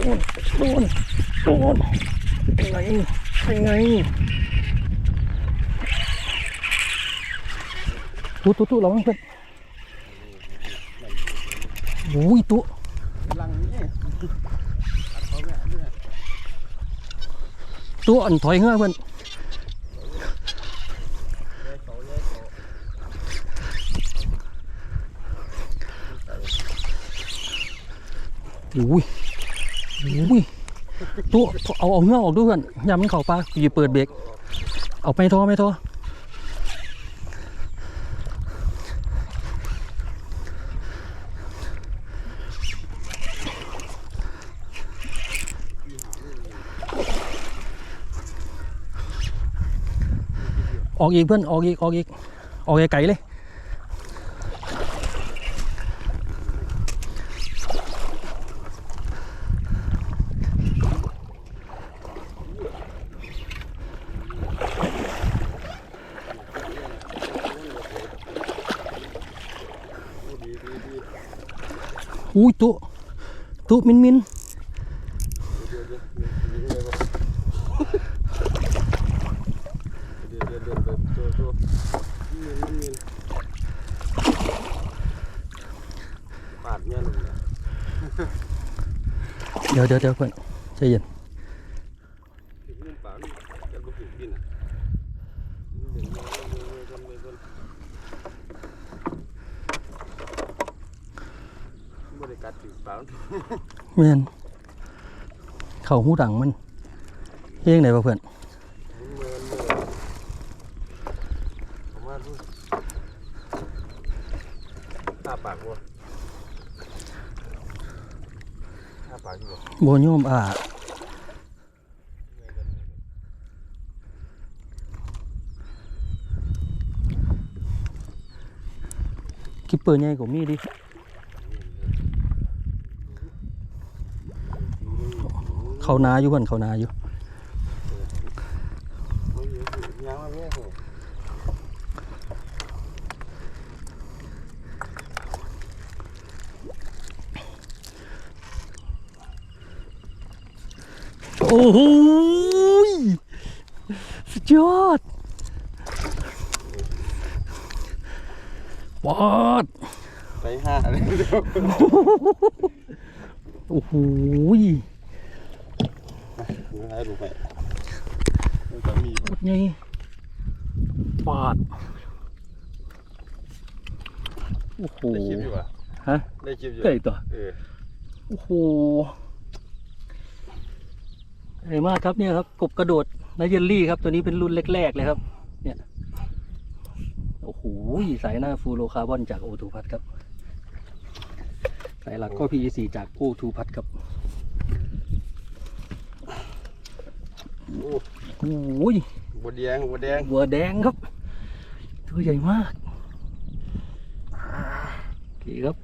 โดนโดนโดนเป็นไงเป็นไงตุ๊ตุ๊ตุ๊ระวังเพื่อนโอ้ยตุ๊ลังนี่เขาแม่เนี่ยตุ๊อันถอยเงือเพื่อนโอ้ยโอ้ยตุ๊เอาเอาเงือออกด้วยเพื่อนย่ามันเข่าปลาอย่าเปิดเบรกเอาไม่ท้อไม่ท้อออกอีกเพื่อนออกอีกออกอีกออกไกลๆเลย อุ้ยตุ๊ตุ๊มินมินเดี๋ยวเดี๋ยวเดี๋ยวเดี๋ยวตัวตัวเงินเงินปาดเงี้ยลงเดี๋ยวเดี๋ยวเดี๋ยวเพื่อนใจเย็น ถึงเงินปาดจะก็ถึงดินอะเดี๋ยวเงินเงินเงินเงินเงินเงินบริ การถึงปาดเมียนเข่าหูดังมันเฮ้ยงไหนวะเพื่อนเงินเงินผมว่าดูตาปากวัวตาปากอยู่โบโยมอ่าคิปเปอร์ใหญ่กว่ามีดิ เขานาอยู่เพื่อนเขานาอยู่ไม่เยอะอยู่ยังมาแม่ผมโอ้โหยสุดยอดปอดไปห้าเลยเดี๋ยวโอ้โห ยดูให้ดูไปมันจะมีโคตรใหญ่ปอดโอ้โห ได้คลิปอยู่อะฮะ ได้คลิปอยู่เกิดตัวเออโอ้โหใหญ่มากครับเนี่ยครับกบกระโดดนายเยลลี่ครับ ตัวนี้เป็นรุ่นแรก ๆ เลยครับ เนี่ย โอ้โหสายหน้าฟูโรคาร์บอนจากโอทูพัทครับ สายหลักก็ PEC จากโอทูพัทครับ โอ้โอ้ยบัวแดงบัวแดงหัวแดงครับ ตัวใหญ่มากโอเคครับ